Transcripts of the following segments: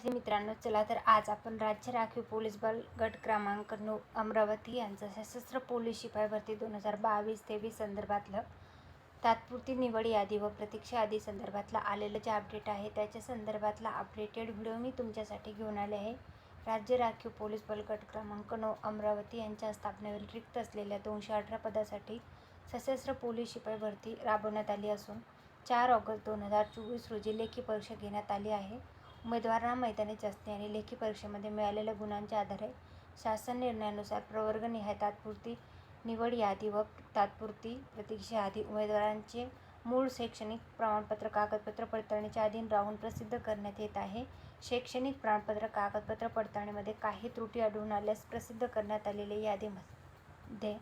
मित्रांनो चला तर आज आपण राज्य राखीव पोलीस बल गट क्रमांक नऊ अमरावती यांचं सशस्त्र पोलीस शिपाई भरती दोन हजार बावीस तेवीस संदर्भातलं तात्पुरती निवड यादी व प्रतीक्षा यादी संदर्भातलं आलेलं जे अपडेट आहे त्याच्या संदर्भातला अपडेटेड व्हिडिओ मी तुमच्यासाठी घेऊन आले आहे. राज्य राखीव पोलीस बल गट क्रमांक नऊ अमरावती यांच्या स्थापनेवर रिक्त असलेल्या दोनशे अठरा पदासाठी सशस्त्र पोलीस शिपाई भरती राबवण्यात आली असून चार ऑगस्ट दोन हजार चोवीस रोजी लेखी परीक्षा घेण्यात आली आहे. उमेदवारांना मैदानी चाचणी आणि लेखी परीक्षेमध्ये मिळालेल्या गुणांच्या आधारे शासन निर्णयानुसार प्रवर्गनिहाय तात्पुरती निवड यादी व तात्पुरती प्रतीक्षा यादी उमेदवारांचे मूळ शैक्षणिक प्रमाणपत्र कागदपत्र पडताळणीच्या अधीन राहून प्रसिद्ध करण्यात येत आहे. शैक्षणिक प्रमाणपत्र कागदपत्र पडताळणीमध्ये काही त्रुटी आढळून आल्यास प्रसिद्ध करण्यात आलेल्या यादीमध्ये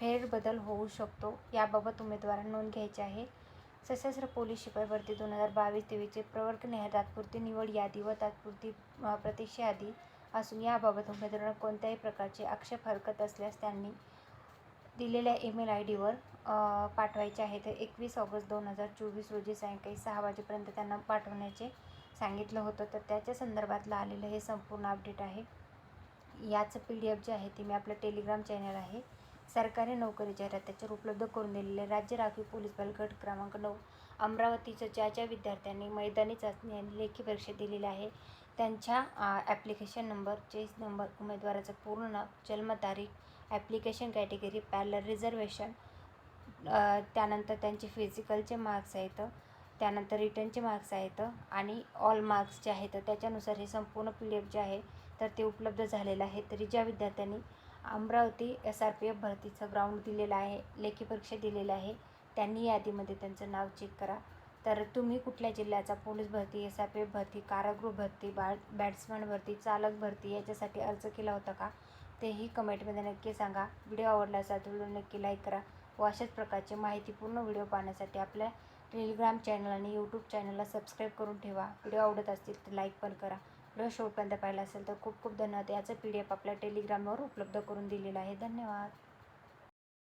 फेरबदल होऊ शकतो. याबाबत उमेदवारांना नोंद घ्यायची आहे. सशस्त्र पोलीस शिपाई भरती दोन हजार बावीस तेवीसचे प्रवर्गनिहाय तात्पुरती निवड यादी व तात्पुरती प्रतीक्षा यादी असून याबाबत उमेदवारांना कोणत्याही प्रकारचे आक्षेप हरकत असल्यास त्यांनी दिलेल्या ईमेल आय डीवर पाठवायचे आहे. तर एकवीस ऑगस्ट दोन हजार चोवीस रोजी सायंकाळी सहा वाजेपर्यंत त्यांना पाठवण्याचे सांगितलं होतं. तर त्याच्या संदर्भातलं आलेलं हे संपूर्ण अपडेट आहे. याचं पी डी एफ जे आहे ते मी आपलं टेलिग्राम चॅनल आहे. सरकारी नोकरी जाहिरात त्याच्यावर उपलब्ध करून दिलेले राज्य राखीव पोलीस बल गट क्रमांक नऊ. अमरावतीच्या ज्या ज्या विद्यार्थ्यांनी मैदानी चाचणी आणि लेखी परीक्षा दिलेली आहे त्यांच्या ॲप्लिकेशन नंबर चेस नंबर उमेदवाराचं पूर्ण नाव जन्मतारीख ॲप्लिकेशन कॅटेगरी पॅलर रिझर्वेशन त्यानंतर त्यांचे फिजिकलचे मार्क्स आहेत त्यानंतर रिटर्नचे मार्क्स आहेत आणि ऑल मार्क्स जे आहेत त्याच्यानुसार हे संपूर्ण पी डी एफ जे आहे तर ते उपलब्ध झालेलं आहे. तरी ज्या विद्यार्थ्यांनी Amravati S R P F भरतीचं ग्राउंड दिलेलं आहे लेखी परीक्षा दिलेलं आहे. त्यांनी यादीमध्ये त्यांचं नाव चेक करा. तर तुम्ही कुठल्या जिल्ह्याचा पोलीस भरती एस आर पी एफ भरती कारागृह भरती बॅ बॅट्समॅन भरती चालक भरती याच्यासाठी अर्ज केला होता का? तेही कमेंटमध्ये नक्की सांगा. व्हिडिओ आवडला असेल तर व्हिडिओ नक्की लाईक करा व अशाच प्रकारचे माहितीपूर्ण व्हिडिओ पाहण्यासाठी आपल्या टेलिग्राम चॅनल आणि यूट्यूब चॅनलला सबस्क्राईब करून ठेवा. व्हिडिओ आवडत असतील तर लाईक पण करा. व्हिडिओ शेवटपर्यंत पाहिला असेल तर खूप खूप धन्यवाद. याचं पी डी एफ आपल्या टेलिग्रामवर उपलब्ध करून दिलेलं आहे. धन्यवाद.